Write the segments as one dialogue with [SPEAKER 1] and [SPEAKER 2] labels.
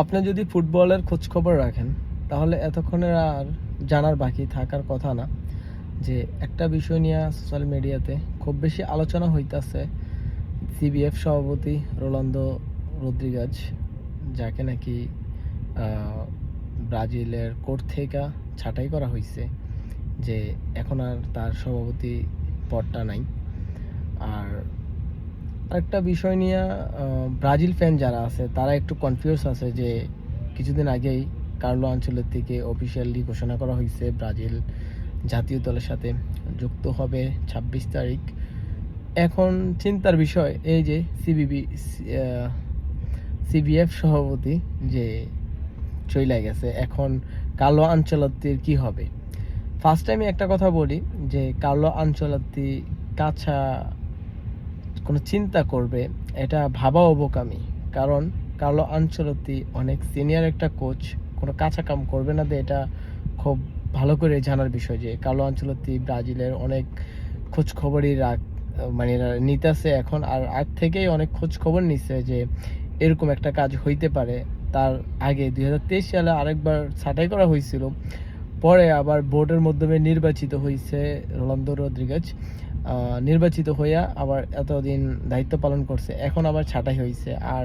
[SPEAKER 1] আপনি যদি ফুটবলের খোঁজ খবর রাখেন, তাহলে এতক্ষণের আর জানার বাকি থাকার কথা না, যে একটা বিষয় নিয়ে সোশ্যাল মিডিয়াতে খুব বেশি আলোচনা হইতাছে সিবিএফ সভাপতি রোনালদো রদ্রিগাজ, যাকে নাকি ব্রাজিলের কোর্ট থেকে ছাঁটাই করা হয়েছে যে এখন আর তার সভাপতি পদটা নাই। আর আরেকটা বিষয় নিয়ে ব্রাজিল ফ্যান যারা আছে, তারা একটু কনফিউজ আছে যে কিছুদিন আগেই কার্লো আঞ্চলের থেকে অফিসিয়ালি ঘোষণা করা হয়েছে ব্রাজিল জাতীয় দলের সাথে যুক্ত হবে ছাব্বিশ তারিখ। এখন চিন্তার বিষয় এই যে সিবিবি সিবিএফ সভাপতি যে চইলা গেছে, এখন কার্লো আঞ্চলত্তির কি হবে? ফার্স্ট টাইমে একটা কথা বলি যে কার্লো আঞ্চলত্তি কাছা কোনো চিন্তা করবে, এটা ভাবা বোকামি কারণ কার্লো আঞ্চলতি অনেক সিনিয়র একটা কোচ কোনো কাঁচা কাম করবে না এটা খুব ভালো করে জানার বিষয় যে কার্লো আঞ্চলতি ব্রাজিলের অনেক খোঁজ খবরই রাখ মানে নিতেছে এখন, আর আগ থেকেই অনেক খোঁজ খবর নিচ্ছে যে এরকম একটা কাজ হইতে পারে। তার আগে দুই হাজার তেইশ সালে আরেকবার ছাঁটাই করা হয়েছিল পরে আবার বোর্ডের মাধ্যমে নির্বাচিত হয়েছে রোনালদো রদ্রিগেজ নির্বাচিত হইয়া আবার এতদিন দায়িত্ব পালন করছে, এখন আবার ছাঁটাই হয়েছে আর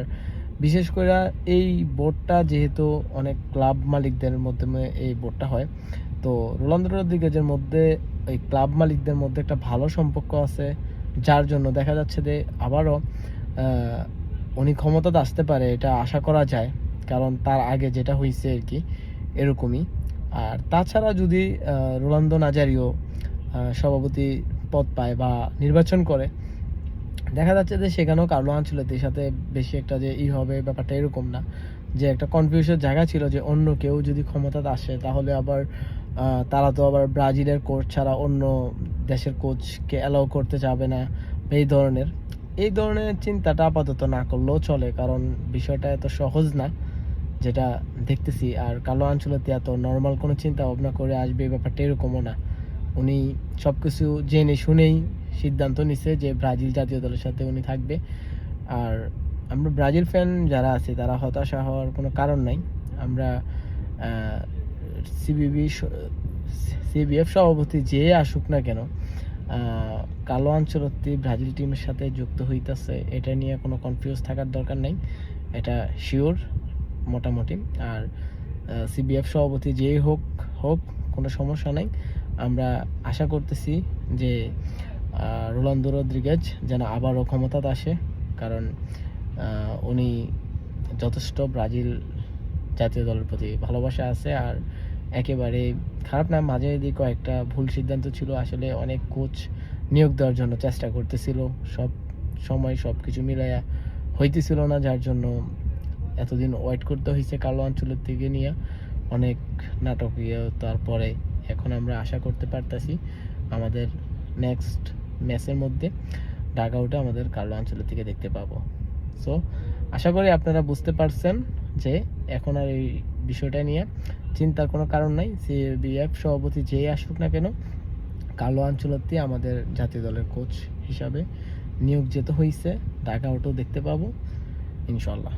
[SPEAKER 1] বিশেষ করে এই বোর্ডটা যেহেতু অনেক ক্লাব মালিকদের মাধ্যমে এই বোর্ডটা হয়, তো রোনালদো রদ্রিগেজের মধ্যে, এই ক্লাব মালিকদের মধ্যে একটা ভালো সম্পর্ক আছে, যার জন্য দেখা যাচ্ছে যে আবারও উনি ক্ষমতাতে আসতে পারে এটা আশা করা যায়, কারণ তার আগে যেটা হয়েছে আর কি, এরকমই। আর তাছাড়া যদি রোনালদো নাজারিও সভাপতি পদ পায় বা নির্বাচন করে, দেখা যাচ্ছে যে সেখানেও কার্লো আঞ্চলতির সাথে বেশি একটা যে ই হবে ব্যাপারটা এরকম না। যে একটা কনফিউশন জায়গা ছিল যে অন্য কেউ যদি ক্ষমতাতে আসে, তাহলে আবার তারা তো আবার ব্রাজিলের কোচ ছাড়া অন্য দেশের কোচকে অ্যালাউ করতে যাবে না এই ধরনের। এই ধরনের চিন্তাটা আপাতত না করলেও চলে, কারণ বিষয়টা এত সহজ না। যেটা দেখতেছি, আর কালো আঞ্চলতে এত নর্মাল কোনো চিন্তা ভাবনা করে আসবে ব্যাপারটা এরকমও না। উনি সব কিছু জেনে শুনেই সিদ্ধান্ত নিছে যে ব্রাজিল জাতীয় দলের সাথে উনি থাকবে। আর আমরা ব্রাজিল ফ্যান যারা আছে, তারা হতাশা হওয়ার কোনো কারণ নাই। আমরা সিবিবি সিবিএফ সভাপতি যে আসুক না কেন কালো আঞ্চলত্তি ব্রাজিল টিমের সাথে যুক্ত হইতাছে, এটা নিয়ে কোনো কনফিউজ থাকার দরকার নাই। এটা শিওর মোটামুটি। আর সিবিএফ সভাপতি যেই হোক হোক, কোনো সমস্যা নাই। আমরা আশা করতেছি যে রোনালদো রদ্রিগেজ যেন আবারও ক্ষমতাতে আসে। কারণ উনি যথেষ্ট ব্রাজিল জাতীয় দলের প্রতি ভালোবাসা আছে। আর একেবারে খারাপ না, মাঝে এদিকে কয়েকটা ভুল সিদ্ধান্ত ছিল। আসলে অনেক কোচ নিয়োগ দেওয়ার জন্য চেষ্টা করতেছিল। সব সময় সব কিছু মিলাইয়া হইতেছিল না, যার জন্য এতদিন ওয়েট করতে হয়েছে কালো অঞ্চলের থেকে নিয়ে অনেক নাটকীয় তারপরে এখন আমরা আশা করতে পারতাছি আমাদের নেক্সট ম্যাচের মধ্যে ডাক আউটে আমাদের কালো অঞ্চলের থেকে দেখতে পাবো। সো আশা করি আপনারা বুঝতে পারছেন যে এখন আর এই বিষয়টা নিয়ে চিন্তার কোনো কারণ নাই। সিবিএফ সভাপতি যেই আসুক না কেন, কালো আঞ্চলতি আমাদের জাতীয় দলের কোচ হিসাবে নিয়োগ যেতে হয়েছে ডাক আউটও দেখতে পাবো ইনশাল্লাহ